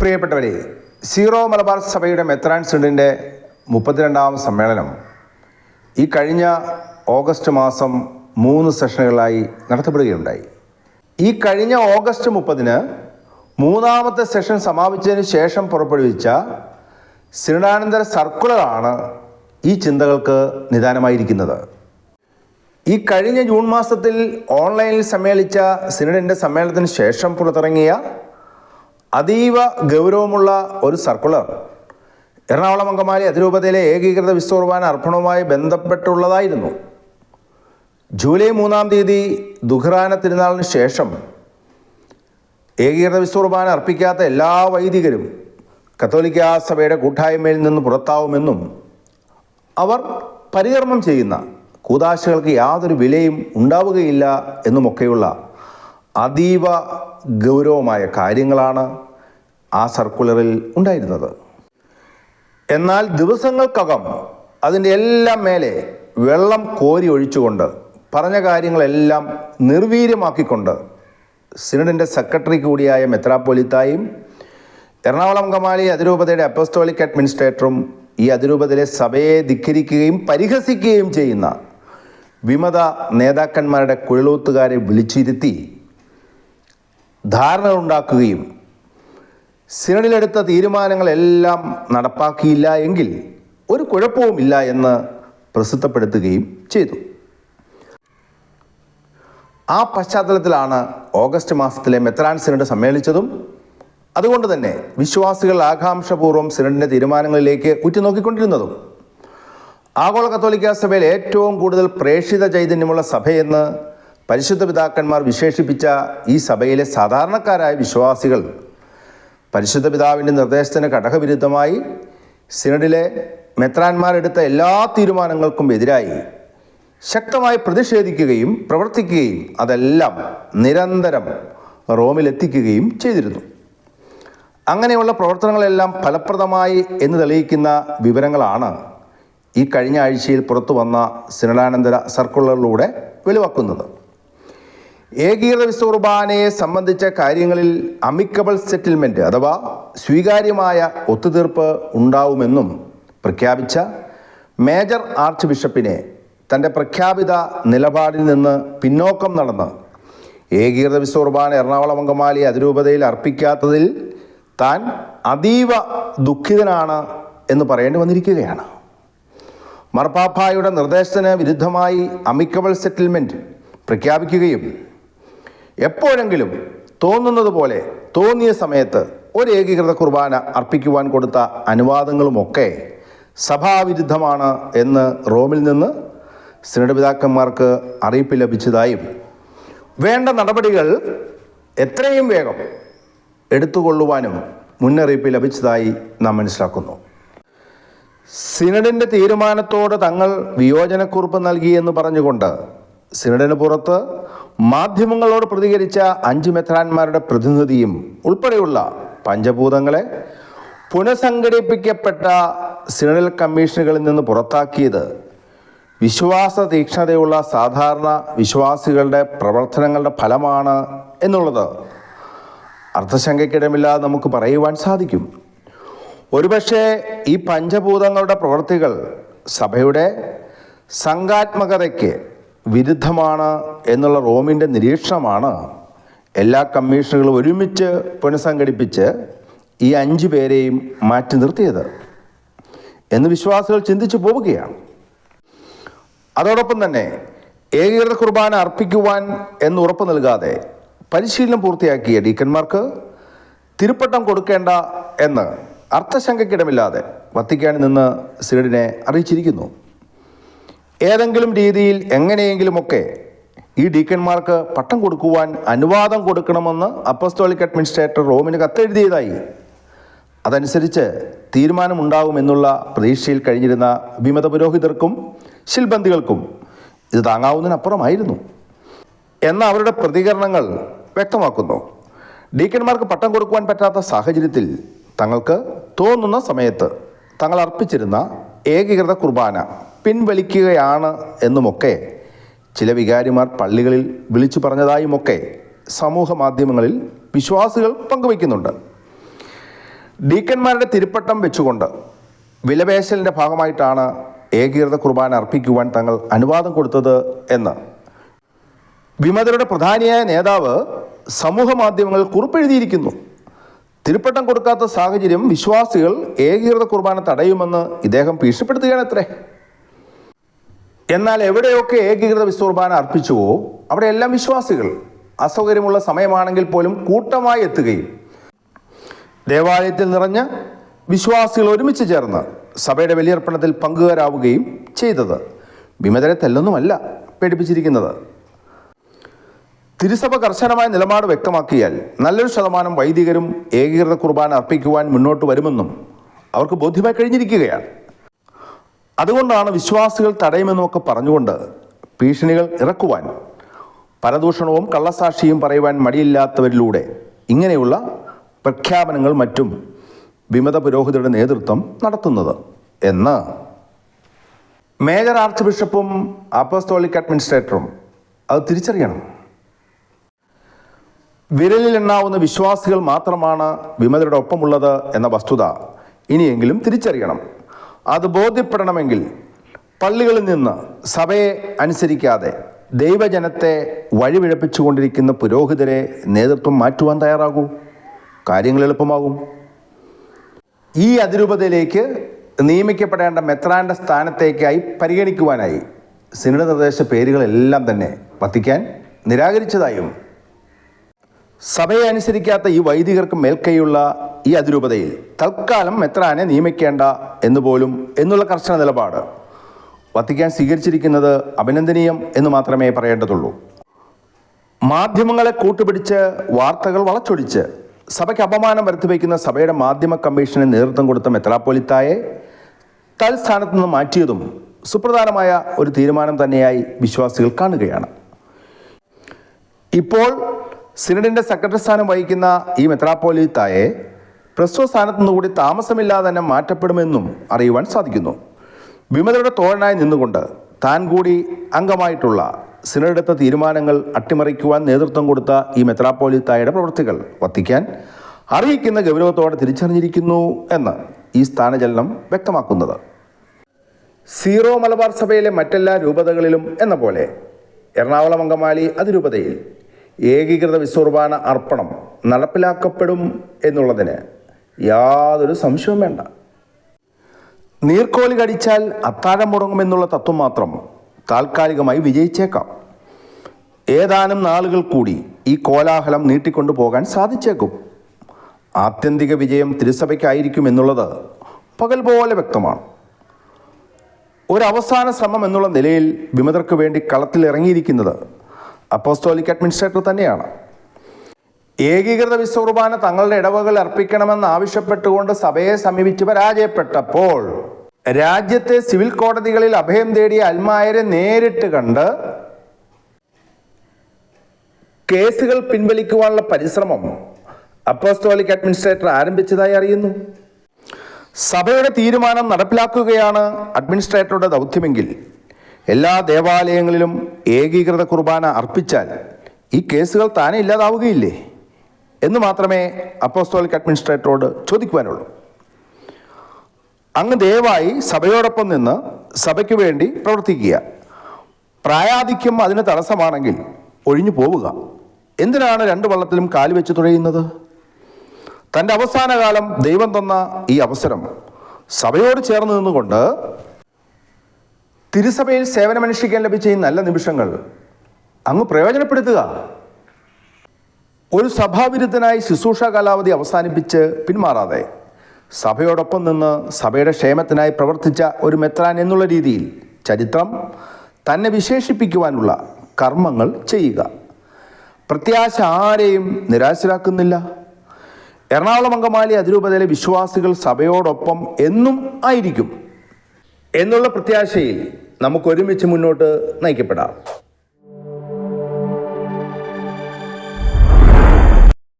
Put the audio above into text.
പ്രിയപ്പെട്ടവരെ സീറോ മലബാർ സഭയുടെ മെത്രാൻ സിഡിന്റെ മുപ്പത്തിരണ്ടാം സമ്മേളനം ഈ കഴിഞ്ഞ ഓഗസ്റ്റ് മാസം മൂന്ന് സെഷനുകളായി നടത്തപ്പെടുകയുണ്ടായി. ഈ കഴിഞ്ഞ ഓഗസ്റ്റ് മുപ്പതിന് മൂന്നാമത്തെ സെഷൻ സമാപിച്ചതിന് ശേഷം പുറപ്പെടുവിച്ച സിനിഡാനന്തര സർക്കുലറാണ് ഈ ചിന്തകൾക്ക് നിദാനമായിരിക്കുന്നത്. ഈ കഴിഞ്ഞ ജൂൺ മാസത്തിൽ ഓൺലൈനിൽ സമ്മേളിച്ച സിനിഡിന്റെ സമ്മേളനത്തിന് ശേഷം പുറത്തിറങ്ങിയ അതീവ ഗൗരവമുള്ള ഒരു സർക്കുലർ. എറണാകുളം അങ്കമാലി അതിരൂപതയിലെ ഏകീകൃത വിശ്വകുർബാന അർപ്പണവുമായി ബന്ധപ്പെട്ടുള്ളതായിരുന്നു. ജൂലൈ മൂന്നാം തീയതി ദുഹ്റാന തിരുനാളിന് ശേഷം ഏകീകൃത വിശ്വകുർബാന അർപ്പിക്കാത്ത എല്ലാ വൈദികരും കത്തോലിക്ക സഭയുടെ കൂട്ടായ്മയിൽ നിന്ന് പുറത്താവുമെന്നും അവർ പരികർമ്മം ചെയ്യുന്ന കൂതാശകൾക്ക് യാതൊരു വിലയും ഉണ്ടാവുകയില്ല എന്നുമൊക്കെയുള്ള അതീവ ഗൗരവമായ കാര്യങ്ങളാണ് ആ സർക്കുലറിൽ ഉണ്ടായിരുന്നത്. എന്നാൽ ദിവസങ്ങൾക്കകം അതിന്റെ എല്ലാം മേലെ വെള്ളം കോരി ഒഴിച്ചുകൊണ്ട് പറഞ്ഞ കാര്യങ്ങളെല്ലാം നിർവീര്യമാക്കിക്കൊണ്ട് സിനഡിന്റെ സെക്രട്ടറി കൂടിയായ മെത്രാപ്പൊലിത്തായും എറണാകുളം കമാലി അതിരൂപതയുടെ അപ്പസ്റ്റോളിക് അഡ്മിനിസ്ട്രേറ്ററും ഈ അതിരൂപതയിലെ സഭയെ ധിഖരിക്കുകയും പരിഹസിക്കുകയും ചെയ്യുന്ന വിമത നേതാക്കന്മാരുടെ കുഴലൂത്തുകാരെ വിളിച്ചിരുത്തി ധാരണകളുണ്ടാക്കുകയും സിനഡിലെടുത്ത തീരുമാനങ്ങളെല്ലാം നടപ്പാക്കിയില്ല എങ്കിൽ ഒരു കുഴപ്പവുമില്ല എന്ന് പ്രസിദ്ധപ്പെടുത്തുകയും ചെയ്തു. ആ പശ്ചാത്തലത്തിലാണ് ഓഗസ്റ്റ് മാസത്തിലെ മെത്രാൻ സിനഡ് സമ്മേളിച്ചതും അതുകൊണ്ട് തന്നെ വിശ്വാസികൾ ആകാംക്ഷപൂർവം സിനഡിന്റെ തീരുമാനങ്ങളിലേക്ക് ഉറ്റുനോക്കിക്കൊണ്ടിരുന്നതും. ആഗോള കത്തോലിക്ക സഭയിൽ ഏറ്റവും കൂടുതൽ പ്രേക്ഷിത ചൈതന്യമുള്ള സഭയെന്ന് പരിശുദ്ധ പിതാക്കന്മാർ വിശേഷിപ്പിച്ച ഈ സഭയിലെ സാധാരണക്കാരായ വിശ്വാസികൾ പരിശുദ്ധ പിതാവിന്റെ നിർദ്ദേശത്തിന് ഘടകവിരുദ്ധമായി സിനഡിലെ മെത്രാന്മാരെടുത്ത എല്ലാ തീരുമാനങ്ങൾക്കും എതിരായി ശക്തമായി പ്രതിഷേധിക്കുകയും പ്രവർത്തിക്കുകയും അതെല്ലാം നിരന്തരം റോമിലെത്തിക്കുകയും ചെയ്തിരുന്നു. അങ്ങനെയുള്ള പ്രവർത്തനങ്ങളെല്ലാം ഫലപ്രദമായി എന്ന് തെളിയിക്കുന്ന വിവരങ്ങളാണ് ഈ കഴിഞ്ഞ ആഴ്ചയിൽ പുറത്തു വന്ന സിനഡാനന്തര സർക്കുലറിലൂടെ വെളിവാക്കുന്നത്. ഏകീകൃത വിശ്വകുർബാനയെ സംബന്ധിച്ച കാര്യങ്ങളിൽ അമിക്കബിൾ സെറ്റിൽമെന്റ് അഥവാ സ്വീകാര്യമായ ഒത്തുതീർപ്പ് ഉണ്ടാവുമെന്നും പ്രഖ്യാപിച്ച മേജർ ആർച്ച് ബിഷപ്പിനെ തന്റെ പ്രഖ്യാപിത നിലപാടിൽ നിന്ന് പിന്നോക്കം നടന്ന് ഏകീകൃത വിശ്വകുർബാന എറണാകുളം അങ്കമാലി അതിരൂപതയിൽ അർപ്പിക്കാത്തതിൽ താൻ അതീവ ദുഃഖിതനാണ് എന്ന് പറയേണ്ടി വന്നിരിക്കുകയാണ്. മർപ്പാപ്പായുടെ നിർദ്ദേശത്തിന് വിരുദ്ധമായി അമിക്കബിൾ സെറ്റിൽമെന്റ് പ്രഖ്യാപിക്കുകയും എപ്പോഴെങ്കിലും തോന്നുന്നത് പോലെ തോന്നിയ സമയത്ത് ഒരു ഏകീകൃത കുർബാന അർപ്പിക്കുവാൻ കൊടുത്ത അനുവാദങ്ങളുമൊക്കെ സഭാവിരുദ്ധമാണ് എന്ന് റോമിൽ നിന്ന് സിനഡപിതാക്കന്മാർക്ക് അറിയിപ്പ് ലഭിച്ചതായും വേണ്ട നടപടികൾ എത്രയും വേഗം എടുത്തുകൊള്ളുവാനും മുന്നറിയിപ്പ് ലഭിച്ചതായി നാം മനസ്സിലാക്കുന്നു. സിനഡിന്റെ തീരുമാനത്തോട് തങ്ങൾ വിയോജനക്കുറിപ്പ് നൽകിയെന്ന് പറഞ്ഞുകൊണ്ട് സിനഡിന് പുറത്ത് മാധ്യമങ്ങളോട് പ്രതികരിച്ച അഞ്ച് മെത്രാന്മാരുടെ പ്രതിനിധിയും ഉൾപ്പെടെയുള്ള പഞ്ചഭൂതങ്ങളെ പുനഃസംഘടിപ്പിക്കപ്പെട്ട സിനഡൽ കമ്മീഷനുകളിൽ നിന്ന് പുറത്താക്കിയത് വിശ്വാസ തീക്ഷ്ണതയുള്ള സാധാരണ വിശ്വാസികളുടെ പ്രവർത്തനങ്ങളുടെ ഫലമാണ് എന്നുള്ളത് അർത്ഥശങ്കയ്ക്കിടമില്ലാതെ നമുക്ക് പറയുവാൻ സാധിക്കും. ഒരുപക്ഷെ ഈ പഞ്ചഭൂതങ്ങളുടെ പ്രവൃത്തികൾ സഭയുടെ സംഘാത്മകതയ്ക്ക് വിരുദ്ധമാണ് എന്നുള്ള റോമിന്റെ നിരീക്ഷണമാണ് എല്ലാ കമ്മീഷനുകളും ഒരുമിച്ച് പുനഃസംഘടിപ്പിച്ച് ഈ അഞ്ച് പേരെയും മാറ്റി നിർത്തിയത് എന്ന് വിശ്വാസികൾ ചിന്തിച്ചു പോവുകയാണ്. അതോടൊപ്പം തന്നെ ഏകീകൃത കുർബാന അർപ്പിക്കുവാൻ എന്ന് ഉറപ്പ് നൽകാതെ പരിശീലനം പൂർത്തിയാക്കിയ ഡീക്കന്മാർക്ക് തിരുപ്പട്ടം കൊടുക്കേണ്ട എന്ന് അർത്ഥശങ്കയ്ക്കിടമില്ലാതെ വത്തിക്കാനിൽ നിന്ന് സിനഡിനെ അറിയിച്ചിരിക്കുന്നു. ഏതെങ്കിലും രീതിയിൽ എങ്ങനെയെങ്കിലുമൊക്കെ ഈ ഡീക്കന്മാർക്ക് പട്ടം കൊടുക്കുവാൻ അനുവാദം കൊടുക്കണമെന്ന് അപ്പസ്റ്റോളിക് അഡ്മിനിസ്ട്രേറ്റർ റോമിന് കത്തെഴുതിയതായി. അതനുസരിച്ച് തീരുമാനമുണ്ടാകുമെന്നുള്ള പ്രതീക്ഷയിൽ കഴിഞ്ഞിരുന്ന വിമത പുരോഹിതർക്കും ശിൽബന്ധികൾക്കും ഇത് താങ്ങാവുന്നതിനപ്പുറമായിരുന്നു. എന്ന അവരുടെ പ്രതികരണങ്ങൾ വ്യക്തമാക്കുന്നു. ഡീക്കന്മാർക്ക് പട്ടം കൊടുക്കുവാൻ പറ്റാത്ത സാഹചര്യത്തിൽ തങ്ങൾക്ക് തോന്നുന്ന സമയത്ത് തങ്ങൾ അർപ്പിച്ചിരുന്ന ഏകീകൃത കുർബാന പിൻവലിക്കുകയാണ് എന്നുമൊക്കെ ചില വികാരിമാർ പള്ളികളിൽ വിളിച്ചു പറഞ്ഞതായുമൊക്കെ സമൂഹ മാധ്യമങ്ങളിൽ വിശ്വാസികൾ പങ്കുവയ്ക്കുന്നുണ്ട്. ഡീക്കന്മാരുടെ തിരുപ്പട്ടം വെച്ചുകൊണ്ട് വിലപേശലിന്റെ ഭാഗമായിട്ടാണ് ഏകീകൃത കുർബാന അർപ്പിക്കുവാൻ തങ്ങൾ അനുവാദം കൊടുത്തത് എന്ന്. വിമതരുടെ പ്രധാനിയായ നേതാവ് സമൂഹ മാധ്യമങ്ങൾ കുറിപ്പെഴുതിയിരിക്കുന്നു. തിരുപ്പട്ടം കൊടുക്കാത്ത സാഹചര്യം വിശ്വാസികൾ ഏകീകൃത കുർബാന തടയുമെന്ന് ഇദ്ദേഹം ഭീഷണിപ്പെടുത്തുകയാണ് അത്രേ എന്നാൽ എവിടെയൊക്കെ ഏകീകൃത വിശ്വകുർബാന അർപ്പിച്ചുവോ അവിടെയെല്ലാം വിശ്വാസികൾ അസൗകര്യമുള്ള സമയമാണെങ്കിൽ പോലും കൂട്ടമായി എത്തുകയും. ദേവാലയത്തിൽ നിറഞ്ഞ വിശ്വാസികൾ ഒരുമിച്ച് ചേർന്ന് സഭയുടെ വലിയർപ്പണത്തിൽ പങ്കുകാരാവുകയും ചെയ്തത് വിമതരെ തല്ലൊന്നുമല്ല പേടിപ്പിച്ചിരിക്കുന്നത്. തിരുസഭ കർശനമായ നിലപാട് വ്യക്തമാക്കിയാൽ നല്ലൊരു ശതമാനം വൈദികരും ഏകീകൃത കുർബാന അർപ്പിക്കുവാൻ മുന്നോട്ട് വരുമെന്നും അവർക്ക് ബോധ്യമായി കഴിഞ്ഞിരിക്കുകയാണ്. അതുകൊണ്ടാണ് വിശ്വാസികൾ തടയുമെന്നൊക്കെ പറഞ്ഞുകൊണ്ട് ഭീഷണികൾ ഇറക്കുവാൻ പരദൂഷണവും കള്ളസാക്ഷിയും പറയുവാൻ മടിയില്ലാത്തവരിലൂടെ ഇങ്ങനെയുള്ള പ്രഖ്യാപനങ്ങൾ മറ്റും വിമത പുരോഹിതരുടെ നേതൃത്വം നടത്തുന്നത് എന്ന് മേജർ ആർച്ച് ബിഷപ്പും അപ്പസ്തോളിക് അഡ്മിനിസ്ട്രേറ്ററും അത് തിരിച്ചറിയണം. വിരലിൽ എണ്ണാവുന്ന വിശ്വാസികൾ മാത്രമാണ് വിമതരുടെ ഒപ്പമുള്ളത് എന്ന വസ്തുത ഇനിയെങ്കിലും തിരിച്ചറിയണം. അത് ബോധ്യപ്പെടണമെങ്കിൽ പള്ളികളിൽ നിന്ന് സഭയെ അനുസരിക്കാതെ ദൈവജനത്തെ വഴിവിഴപ്പിച്ചുകൊണ്ടിരിക്കുന്ന പുരോഹിതരെ നേതൃത്വം മാറ്റുവാൻ തയ്യാറാകൂ. കാര്യങ്ങൾ എളുപ്പമാകും. ഈ അതിരൂപതയിലേക്ക് നിയമിക്കപ്പെടേണ്ട മെത്രാന്റെ സ്ഥാനത്തേക്കായി പരിഗണിക്കുവാനായി സിനിമ നിർദ്ദേശ പേരുകളെല്ലാം തന്നെ വത്തിക്കാൻ നിരാകരിച്ചതായും സഭയെ അനുസരിക്കാത്ത ഈ വൈദികർക്ക് മേൽക്കൈയുള്ള ഈ അതിരൂപതയിൽ തൽക്കാലം മെത്രാനെ നിയമിക്കേണ്ട എന്നുപോലും എന്നുള്ള കർശന നിലപാട്. വത്തിക്കാൻ സ്വീകരിച്ചിരിക്കുന്നത് അഭിനന്ദനീയം എന്ന് മാത്രമേ പറയേണ്ടതുള്ളൂ. മാധ്യമങ്ങളെ കൂട്ടുപിടിച്ച് വാർത്തകൾ വളച്ചൊടിച്ച് സഭയ്ക്ക് അപമാനം വരുത്തിവയ്ക്കുന്ന സഭയുടെ മാധ്യമ കമ്മീഷന് നേതൃത്വം കൊടുത്ത മെത്രാപ്പൊലിത്തായെ തൽസ്ഥാനത്ത് നിന്ന് മാറ്റിയതും സുപ്രധാനമായ ഒരു തീരുമാനം തന്നെയായി വിശ്വാസികൾ കാണുകയാണ്. ഇപ്പോൾ സിനഡിന്റെ സെക്രട്ടറി സ്ഥാനം വഹിക്കുന്ന ഈ മെത്രാപ്പോലിത്തായെ പ്രസ്തുത സ്ഥാനത്തു നിന്നുകൂടി താമസമില്ലാതെ തന്നെ മാറ്റപ്പെടുമെന്നും അറിയുവാൻ സാധിക്കുന്നു. വിമതരുടെ തോഴനായി നിന്നുകൊണ്ട് താൻ കൂടി അംഗമായിട്ടുള്ള സിനഡെടുത്ത തീരുമാനങ്ങൾ അട്ടിമറിക്കുവാൻ നേതൃത്വം കൊടുത്ത ഈ മെത്രാപ്പോലിത്തായുടെ പ്രവൃത്തികൾ വത്തിക്കാൻ അറിയിക്കുന്ന ഗൗരവത്തോടെ തിരിച്ചറിഞ്ഞിരിക്കുന്നു എന്ന് ഈ സ്ഥാനചലനം വ്യക്തമാക്കുന്നത്. സീറോ മലബാർ സഭയിലെ മറ്റെല്ലാ രൂപതകളിലും എന്ന പോലെ എറണാകുളം അങ്കമാലി അതിരൂപതയിൽ ഏകീകൃത വിശ്വകുർബാന അർപ്പണം നടപ്പിലാക്കപ്പെടും എന്നുള്ളതിന് യാതൊരു സംശയവും വേണ്ട. നീർക്കോലി കടിച്ചാൽ അത്താഴം മുടങ്ങുമെന്നുള്ള തത്വം മാത്രം താൽക്കാലികമായി വിജയിച്ചേക്കാം. ഏതാനും നാളുകൾ കൂടി ഈ കോലാഹലം നീട്ടിക്കൊണ്ടു പോകാൻ സാധിച്ചേക്കും. ആത്യന്തിക വിജയം തിരുസഭയ്ക്കായിരിക്കും എന്നുള്ളത് പകൽ പോലെ വ്യക്തമാണ്. ഒരു അവസാന ശ്രമം എന്നുള്ള നിലയിൽ വിമതർക്ക് വേണ്ടി കളത്തിൽ ഇറങ്ങിയിരിക്കുന്നത് അപ്പോസ്റ്റോലിക് അഡ്മിനിസ്ട്രേറ്റർ തന്നെയാണ്. ഏകീകൃത വിശ്വകുർബാന തങ്ങളുടെ ഇടവകൾ അർപ്പിക്കണമെന്ന് ആവശ്യപ്പെട്ടുകൊണ്ട് സഭയെ സമീപിച്ച് പരാജയപ്പെട്ടപ്പോൾ രാജ്യത്തെ സിവിൽ കോടതികളിൽ അഭയം തേടിയ അൽമായരെ നേരിട്ട് കണ്ട് കേസുകൾ പിൻവലിക്കുവാനുള്ള പരിശ്രമം അപ്പോസ്റ്റോലിക് അഡ്മിനിസ്ട്രേറ്റർ ആരംഭിച്ചതായി അറിയുന്നു. സഭയുടെ തീരുമാനം നടപ്പിലാക്കുകയാണ് അഡ്മിനിസ്ട്രേറ്ററുടെ ദൗത്യമെങ്കിൽ. എല്ലാ ദേവാലയങ്ങളിലും ഏകീകൃത കുർബാന അർപ്പിച്ചാൽ ഈ കേസുകൾ താനെ ഇല്ലാതാവുകയില്ലേ? എന്ന് മാത്രമേ അപ്പോസ്റ്റോളിക് അഡ്മിനിസ്ട്രേറ്ററോട് ചോദിക്കുവാനുള്ളൂ. അങ്ങ് ദയവായി സഭയോടൊപ്പം നിന്ന് സഭയ്ക്ക് വേണ്ടി പ്രവർത്തിക്കുക. പ്രായാധിക്യം അതിന് തടസ്സമാണെങ്കിൽ ഒഴിഞ്ഞു പോവുക. എന്തിനാണ് രണ്ട് വള്ളത്തിലും കാൽ വെച്ച് തുഴയുന്നത്? തന്റെ അവസാനകാലം ദൈവം തന്ന ഈ അവസരം സഭയോട് ചേർന്ന് നിന്നുകൊണ്ട് തിരുസഭയിൽ സേവനമനുഷ്ഠിക്കാൻ ലഭിച്ച ഈ നല്ല നിമിഷങ്ങൾ അങ്ങ് പ്രയോജനപ്പെടുത്തുക. ഒരു സഭാവിരുദ്ധനായി ശുശ്രൂഷ കാലാവധി അവസാനിപ്പിച്ച് പിന്മാറാതെ സഭയോടൊപ്പം നിന്ന് സഭയുടെ ക്ഷേമത്തിനായി പ്രവർത്തിച്ച ഒരു മെത്രാൻ എന്നുള്ള രീതിയിൽ ചരിത്രം തന്നെ വിശേഷിപ്പിക്കുവാനുള്ള കർമ്മങ്ങൾ ചെയ്യുക. പ്രത്യാശ ആരെയും നിരാശരാക്കുന്നില്ല. എറണാകുളം അങ്കമാലി അതിരൂപതയിലെ വിശ്വാസികൾ സഭയോടൊപ്പം എന്നും ആയിരിക്കും. എന്നുള്ള പ്രത്യാശയിൽ നമുക്ക് ഒരുമിച്ച് മുന്നോട്ട് നയിക്കപ്പെടാം.